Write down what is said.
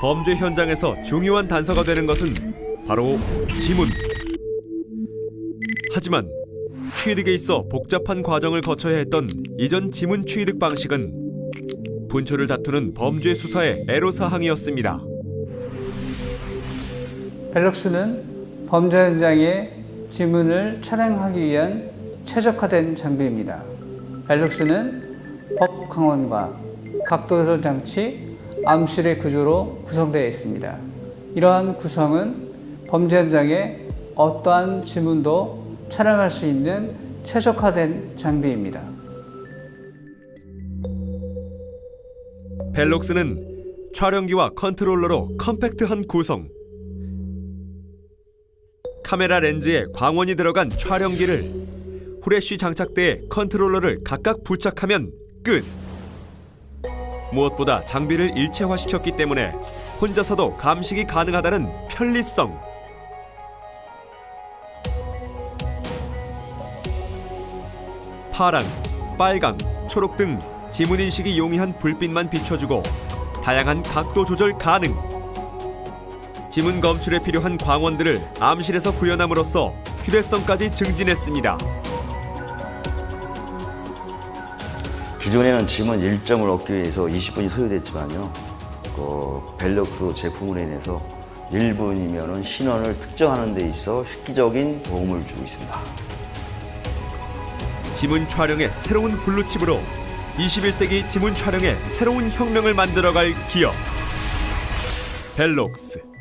범죄 현장에서 중요한 단서가 되는 것은 바로 지문. 하지만 취득에 있어 복잡한 과정을 거쳐야 했던 이전 지문 취득 방식은 분초를 다투는 범죄 수사의 애로사항이었습니다. 벨록스는 범죄 현장의 지문을 촬영하기 위한 최적화된 장비입니다. 벨록스는 법 강원과 각도 조절 장치, 암실의 구조로 구성되어 있습니다. 이러한 구성은 범죄 현장에 어떠한 지문도 촬영할 수 있는 최적화된 장비입니다. 벨록스는 촬영기와 컨트롤러로 컴팩트한 구성. 카메라 렌즈에 광원이 들어간 촬영기를 후레쉬 장착대에 컨트롤러를 각각 부착하면 끝. 무엇보다 장비를 일체화시켰기 때문에 혼자서도 감식이 가능하다는 편리성. 파랑, 빨강, 초록 등 지문 인식이 용이한 불빛만 비춰주고 다양한 각도 조절 가능. 지문 검출에 필요한 광원들을 암실에서 구현함으로써 휴대성까지 증진했습니다. 기존에는 지문 1점을 얻기 위해서 20분이 소요됐지만요. 그 벨럭스 제품으로 인해서 1분이면 신원을 특정하는 데 있어 획기적인 도움을 주고 있습니다. 지문 촬영의 새로운 블루칩으로 21세기 지문 촬영의 새로운 혁명을 만들어갈 기업 벨록스